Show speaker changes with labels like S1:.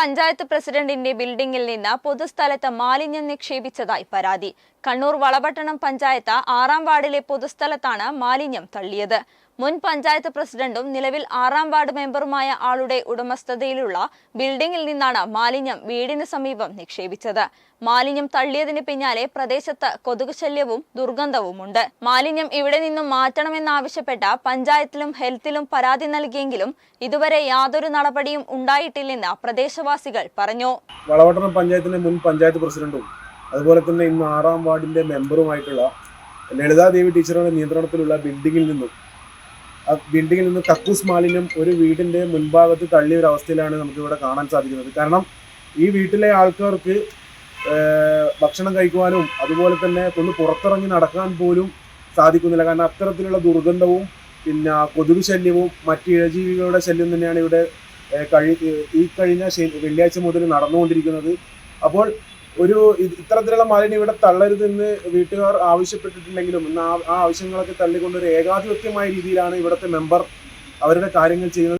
S1: പഞ്ചായത്ത് പ്രസിഡന്റിന്റെ ബിൽഡിംഗിൽ നിന്ന് പൊതുസ്ഥലത്ത് മാലിന്യം നിക്ഷേപിച്ചതായി പരാതി. കണ്ണൂർ വളപട്ടണം പഞ്ചായത്ത് ആറാം വാർഡിലെ പൊതുസ്ഥലത്താണ് മാലിന്യം തള്ളിയത്. മുൻ പഞ്ചായത്ത് പ്രസിഡന്റും നിലവിൽ ആറാം വാർഡ് മെമ്പറുമായ ആളുടെ ഉടമസ്ഥതയിലുള്ള ബിൽഡിംഗിൽ നിന്നാണ് മാലിന്യം വീടിന് സമീപം നിക്ഷേപിച്ചത്. മാലിന്യം തള്ളിയതിന് പിന്നാലെ പ്രദേശത്ത് കൊതുക് ശല്യവും ദുർഗന്ധവുമുണ്ട്. മാലിന്യം ഇവിടെ നിന്നും മാറ്റണമെന്നാവശ്യപ്പെട്ട പഞ്ചായത്തിലും ഹെൽത്തിലും പരാതി നൽകിയെങ്കിലും ഇതുവരെ യാതൊരു നടപടിയും ഉണ്ടായിട്ടില്ലെന്ന് പ്രദേശവാസികൾ പറഞ്ഞു.
S2: വളവട്ടണം പഞ്ചായത്തിന്റെ മുൻ പഞ്ചായത്ത് പ്രസിഡന്റും അതുപോലെ തന്നെ ഇന്ന് ആറാം വാർഡിന്റെ മെമ്പറുമായിട്ടുള്ള ലളിതാദേവി ടീച്ചറുടെ നിയന്ത്രണത്തിലുള്ള ബിൽഡിങ്ങിൽ നിന്നും ബിൽഡിങ്ങിൽ നിന്ന് കക്കൂസ് മാലിന്യം ഒരു വീടിന്റെ മുൻഭാഗത്ത് തള്ളിയ ഒരു അവസ്ഥയിലാണ് നമുക്കിവിടെ കാണാൻ സാധിക്കുന്നത്. കാരണം ഈ വീട്ടിലെ ആൾക്കാർക്ക് ഭക്ഷണം കഴിക്കുവാനും അതുപോലെ തന്നെ ഒന്ന് പുറത്തിറങ്ങി നടക്കാൻ പോലും സാധിക്കുന്നില്ല. കാരണം അത്തരത്തിലുള്ള ദുർഗന്ധവും പിന്നെ കൊതുക് ശല്യവും മറ്റ് ഇഴജീവികളുടെ ശല്യം തന്നെയാണ് ഇവിടെ കഴി ഈ കഴിഞ്ഞ വെള്ളിയാഴ്ച മുതൽ നടന്നുകൊണ്ടിരിക്കുന്നത്. അപ്പോൾ ഒരു ഇത് ഇത്തരത്തിലുള്ള മാലിന്യം ഇവിടെ തള്ളരുതെന്ന് വീട്ടുകാർ ആവശ്യപ്പെട്ടിട്ടുണ്ടെങ്കിലും ആ ആവശ്യങ്ങളൊക്കെ തള്ളിക്കൊണ്ട് ഒരു ഏകാധിപത്യമായ രീതിയിലാണ് ഇവിടുത്തെ മെമ്പർ അവരുടെ കാര്യങ്ങൾ ചെയ്യുന്നത്.